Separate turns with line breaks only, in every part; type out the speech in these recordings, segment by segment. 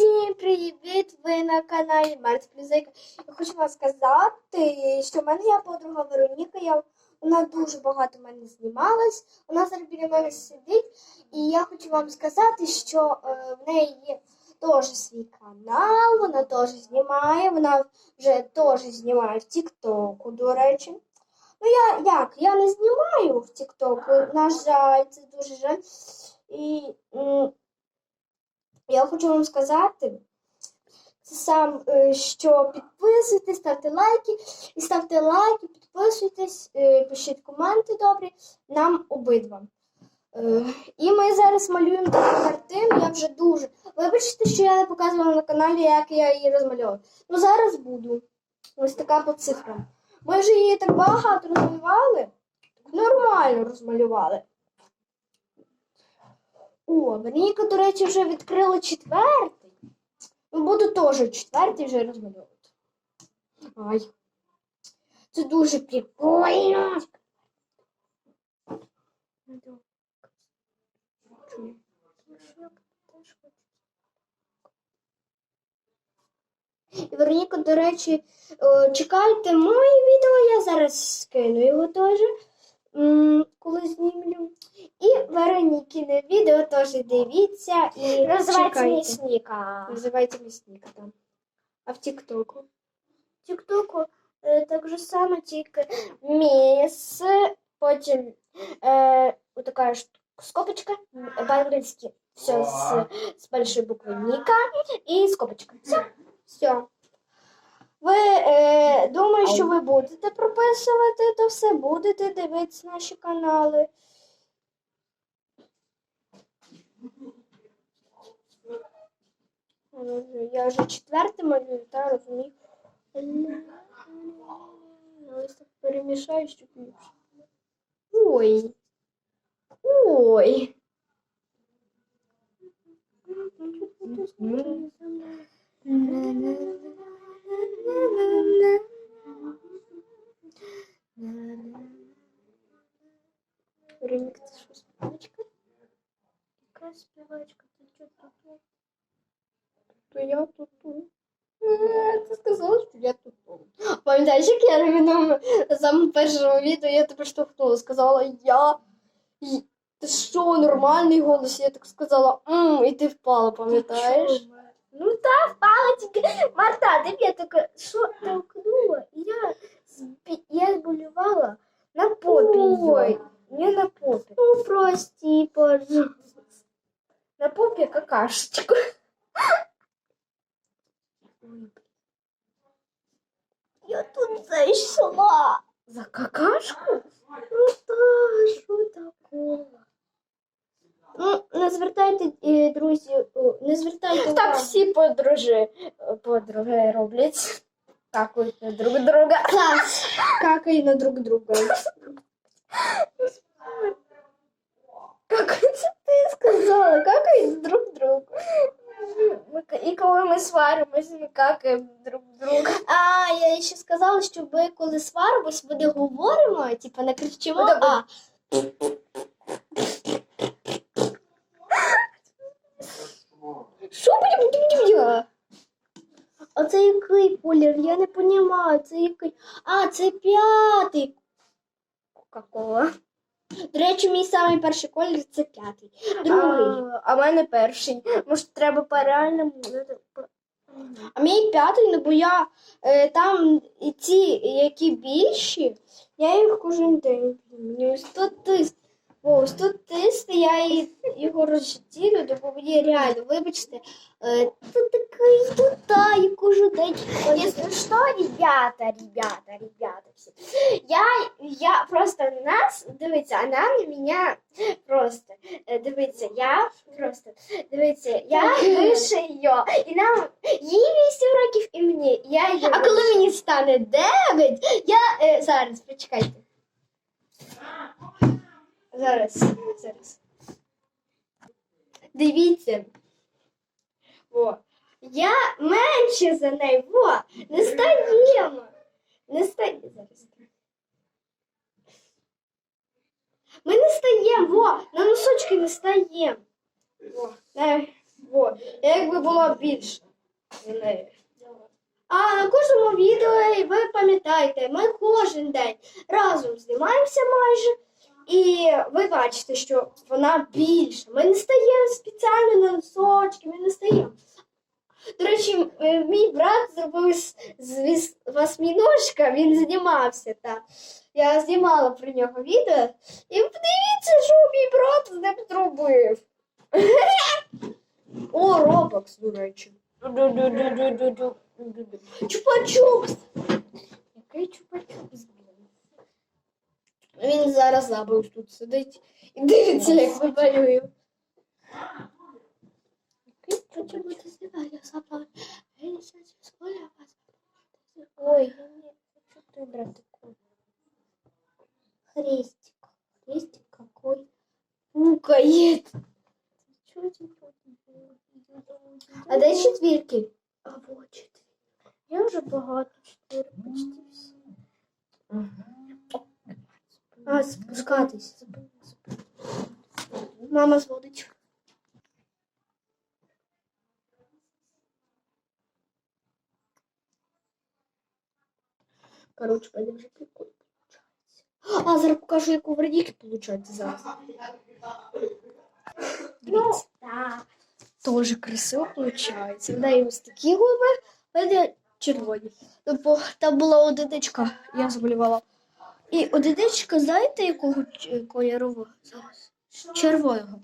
Всім привіт! Ви на каналі Марс Плюзик. Я хочу вам сказати, що в мене є подруга Вероніка. Я, вона дуже багато в мене знімалась. Вона зараз біля мене сидить. І я хочу вам сказати, що е, в неї є теж свій канал, вона теж знімає, вона вже теж знімає в Тіктоку, до речі. Ну, я як? Я не знімаю в Тіктоку, на жаль, це дуже жаль. І я хочу вам сказати, сам, е, що підписуйтесь, ставте лайки, і ставте лайки, підписуйтесь, е, пишіть коменти добрі нам обидва. Е, І ми зараз малюємо таку картину. Я вже дуже. Вибачте, що я не показувала на каналі, як я її розмальовую. Ну зараз буду. Ось така по цифрам. Ми вже її так багато розмалювали. Нормально розмалювали. О, Вероніка, до речі, вже відкрила четвертий. Ну, буду теж четвертий вже розмальовувати. Ай. Це дуже прикольно. Вероніка, до речі, е, чекайте моє відео, я зараз скину його теж, коли знімлю. І Веронікіне відео теж дивіться і
Називається
чекайте.
Місника.
Називається Місніка там. А в Тіктоку?
В Тіктоку е, так же само, тільки міс, потім е, така ж скобочка, по-англійськи все з, з большої букви Ніка і скобочка. Все.
Все. Ви е, думаю, що ви будете прописувати то все, будете дивитися наші канали. Я вже четверте малюю, та розумію. Ось так перемішаю, щоб ліпше. Ой. Ой. Вероніка, це що, співачка?
Яка співачка? Ти що тут?
То я тут. Ти сказала, що я тут. Пам'ятаєш, як я на самому першому відео я тебе штовхнула, сказала я. І- Ти що, нормальний голос? Я так сказала, м, і ти впала, пам'ятаєш?
Ну та впала тільки. Марта, де б я така, що толкнула? І я, збі- я болювала на попі.
Ой.
Не на попі.
Ну, прости, пожалуйста.
На попі какашечку.
Я тут зайшла.
За какашку?
Ну та, що такого? Ну, не звертайте, е, друзі, о, не звертайте
Так
увагу.
всі подружи, подруги роблять. Какають на друг друга.
Класс. Какай на друг друга.
Как це ти сказала? Какають друг другу. І коли ми сваримося, ми какаємо друг друга.
А, я ще сказала, що ви коли сваримось, ми не говоримо, типу не кричимо,
Ну,
а
Що будемо?
А це який колір? Я не розумію, це який. А, це п'ятий.
Какого?
До речі, мій самий перший колір це п'ятий. Другий.
А, в мене перший. Може, треба по реальному.
А мій п'ятий, ну бо я е, там і ті, які більші, я їх кожен день. Мені статистика. Ось тут тисти, я його розділю, бо мені реально, вибачте, е, тут такий, тут та, і кожен день.
Если что, ребята, ребята, ребята, все. Я, я просто на нас, дивіться, она на меня просто, е, дивіться, я просто, дивіться, я вище її, і нам, їй 8 років і мені, я її
А коли мені стане 9, я е, зараз, почекайте. Зараз, зараз. Дивіться. Во. Я менше за неї. Во, не стаємо. Не стаємо зараз. Ми не стаємо, во, на носочки не стаємо. Во. Е, Во. Якби була більша за неї. А на кожному відео ви пам'ятаєте, ми кожен день разом знімаємося майже. І ви бачите, що вона більша. Ми не стаємо спеціально на носочки, ми не стаємо. До речі, е, мій брат зробив з, восьміножка, він знімався. Так. Я знімала про нього відео. І подивіться, що мій брат з ним зробив. О, Робокс, до речі. Чупа-чупс. Який чупа-чупс, блін? Він зараз забув тут сидить і дивиться, як ми малюємо. Який чупа-чупс знімає, я забула. Я сейчас скоро вас. Ой, я не хочу ты брать такой. Хрестик. Хрестик какой? Пукает. А дай четвірки. А вот четвірки. Я вже багато чотири, почти всі. А, спускатись. Мама зводить. Короче, пойдем вже прикольно получається. А, зараз покажу, як у Вероніки получається зараз. Ну. Тоже красиво получається. В неї ось такі губи, в червоні. Тобто там була одиничка, я заболівала. І одиничка, знаєте, якого кольорового зараз? Червоного.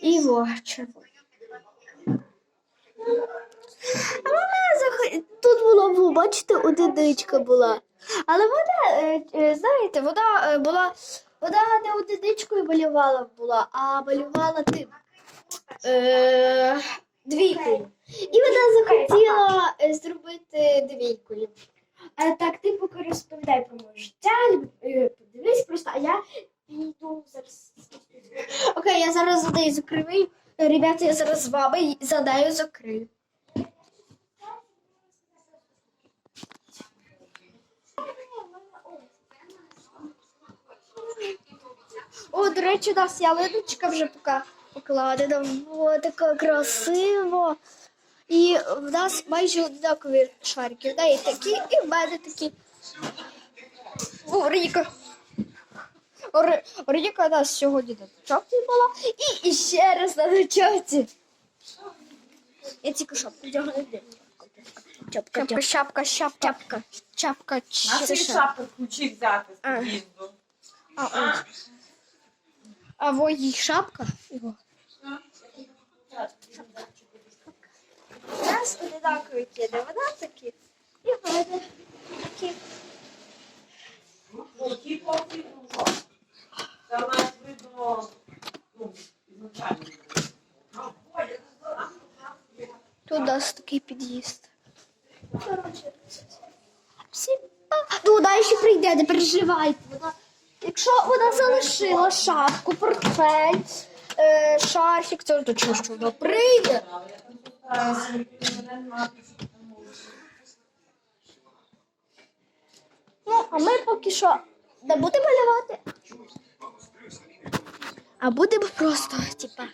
І во, червоного. А вона тут була, бачите, одиничка була. Але вона, е, е, знаєте, вона е, була, вона не одиничкою малювала була, а малювала тим. Е, двійкою. І вона захотіла зробити двійкою. Е, так, ти поки розповідай про моє життя, е, подивись просто, а я піду зараз. Окей, я зараз за нею закриваю. Е, Ребята, я зараз з вами за нею закрию. О, до речі, у нас ялиночка вже пока покладена. О, така красиво. І в нас майже однакові шарики. В неї такі, і в мене такі. О, Ріка. Ріка у нас сьогодні на ночовці була. І, і ще раз на ночовці. Я тільки шапку вдягну. Чапка, чапка, чапка, чапка,
На
чапка.
свій шапку ключі взяти з
А.
під'їзду.
А, ось. А во їй шапка. Його. У нас одинакові кіди. Вона такі. І в мене такі.
Ну, ті поки, ну, Це мають видно, ну, ізначально.
Тут у нас такий під'їзд. Коротше, всім. Ну, вона ще прийде, не переживайте. Вона, якщо вона залишила шапку, портфель, е, шарфік, це точно, що вона прийде. Ну, а ми поки що не будемо малювати. А будемо просто, типа.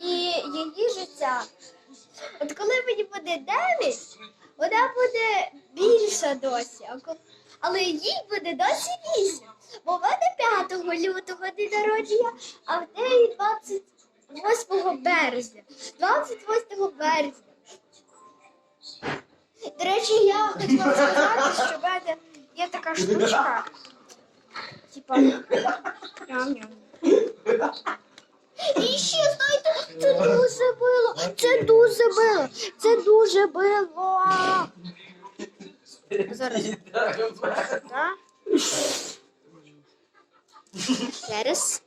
І її життя. От коли мені буде 9, вона буде більша досі. Але їй буде досі 8. Бо в мене 5 лютого день народження, а в неї 28 березня. 28 березня. До речі, я хотіла сказати, що в мене є така штучка. Типа. І ще, знаєте, це дуже било. Це дуже било. Це дуже било. Зараз. Да? Зараз.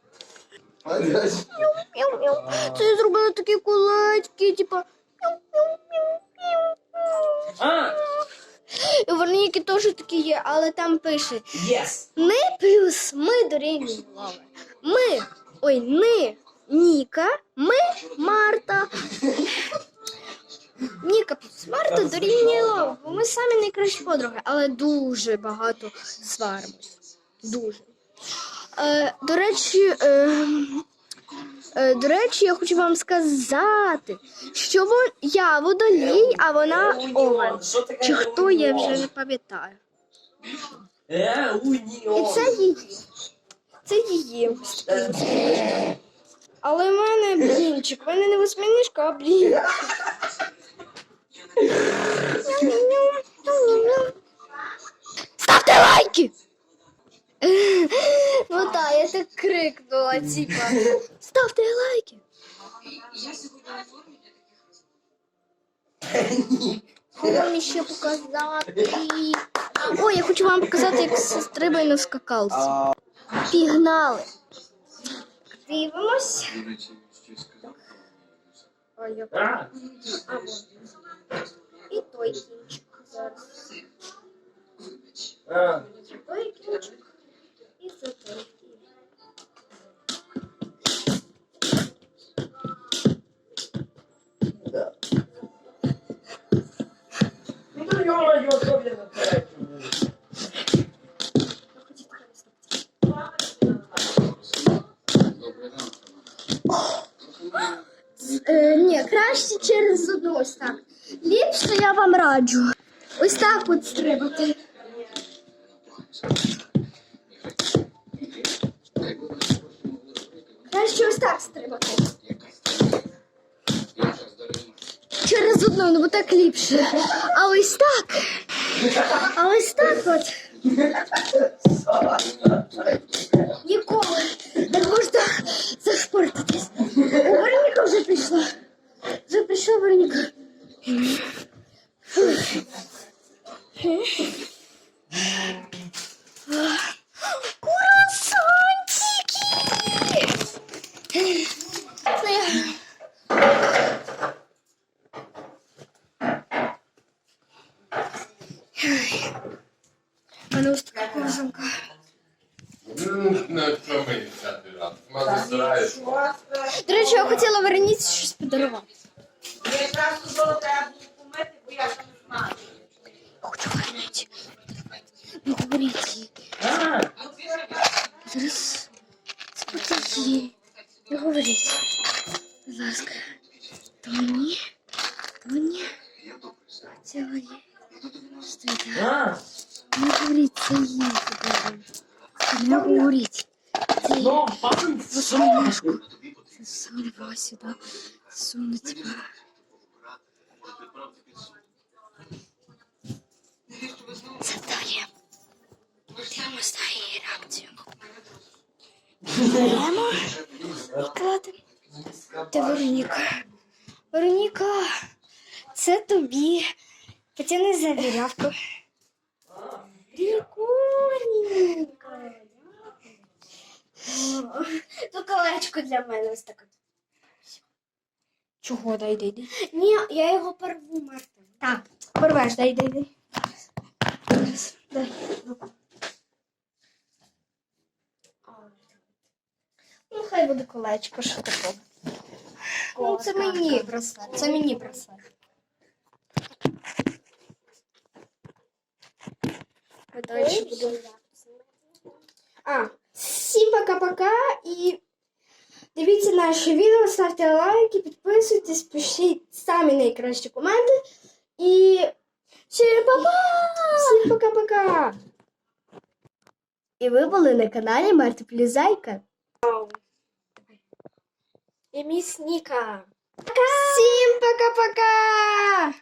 Це я зробила такі кулачки, типа.
А,
І в Вероніки теж такі є, але там пише
єс!
Ми плюс ми дорівнює Лови. Ми. Ой, не Ніка, ми Марта. Ніка плюс Марта дорівнює Лови. Бо ми самі найкращі подруги, але дуже багато сваримось. Дуже. Е, до речі, е, е, до речі, я хочу вам сказати, що вон, я водолій, а вона овен. Чи хто я вже не пам'ятаю. І це її. Це її. Але в мене блінчик. В мене не восьминіжка, а блін. Ставте лайки! Ну так, я так крикнула, типа. Ставте лайки. Що вам ще показати? Ой, я хочу вам показати, як стрибаю на скакалці. Пігнали. Дивимось.
А,
А, вон. І той кінчик зараз.
а.
І той кінчик. Ні, краще через одну ось так. Ліпше я вам раджу. Ось так от стрибати. Краще ось так стрибати. Через одну, ну бо так ліпше. А ось так. А ось так от. Ніколи не можна зашпортитись. О, Вероніка вже прийшла. Вже прийшла Вероніка. Курасантики! Це я. У мене ось така кожанка.
Ну, на чому мені взяти раз? Мама збираєш.
До речі, я хотіла Вероніці щось подарувати.
Я якраз тут було треба було помити, бо я ж не знаю.
Хочу Вероніці. Не говоріть їй.
А,
Зараз спокійно їй. Не говоріть. Будь ласка. То мені, то мені. Хотіла їй. Стойте.
а.
Не говоріть, це їй подарую. Не говоріть. Це їй.
Ну, пан,
Восьминіжку. Це саме сюди. Беремо. Кладемо. Ти Вероніка. Вероніка, це тобі. Потягни за вірявку. Прикольненько. То колечко для мене ось таке.
Чого дай дай дай?
Ні, я його порву, Марта.
Так, порвеш, дай дай дай.
Дай.
Ну, хай буде колечко, що такого. Ну, це мені браслет. Це мені браслет. Ми далі будемо. А, всім пока-пока і дивіться наше відео, ставте лайки, підписуйтесь, пишіть самі найкращі коменти. І всім па-па! Всім пока-пока! І ви були на каналі Марта Плюзайка і міс Ніка. Пока! Всім пока-пока!